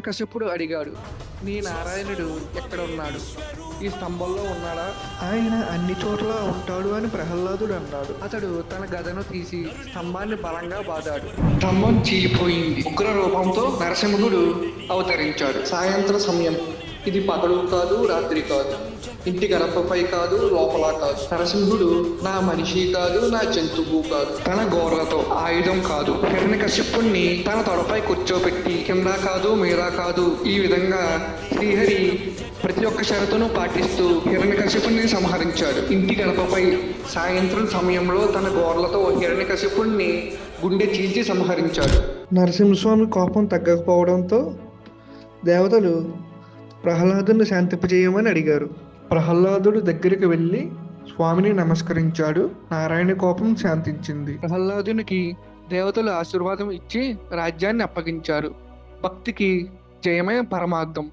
కశ్యపుడు అడిగాడు నీ నారాయణుడు ఎక్కడ ఉన్నాడు ఈ స్తంభంలో ఉన్నాడా? ఆయన అన్ని చోట్ల ఉంటాడు అని ప్రహ్లాదుడు అన్నాడు. అతడు తన గదను తీసి స్తంభాన్ని బలంగా బాదాడు. స్తంభం చీలిపోయింది. ఉగ్ర రూపంతో నరసింహుడు అవతరించాడు. సాయంత్ర సమయం. ఇది పగలు కాదు రాత్రి కాదు. ఇంటి గడపపై కాదు లోపల కాదు. నరసింహుడు నా మనిషి కాదు నా జంతువు కాదు. తన గోర్లతో ఆయుధం కాదు. హిరణ్యకశ్యపుణ్ణి తన తొడపై కూర్చోబెట్టి కింద కాదు మీరా కాదు. ఈ విధంగా శ్రీహరి ప్రతి ఒక్క షరతును పాటిస్తూ హిరణ్యకశ్యపుణ్ణి సంహరించాడు. ఇంటి గడపపై సాయంత్రం సమయంలో తన గోర్లతో హిరణ్యకశ్యపుణ్ణి గుండె చీల్చి సంహరించాడు. నరసింహస్వామి కోపం తగ్గకపోవడంతో దేవతలు ప్రహ్లాదుని శాంతింపజేయమని అడిగారు. ప్రహ్లాదుడు దగ్గరికి వెళ్ళి స్వామిని నమస్కరించాడు. నారాయణ కోపం శాంతించింది. ప్రహ్లాదునికి దేవతలు ఆశీర్వాదం ఇచ్చి రాజ్యాన్ని అప్పగించారు. భక్తికి జయమే పరమార్థం.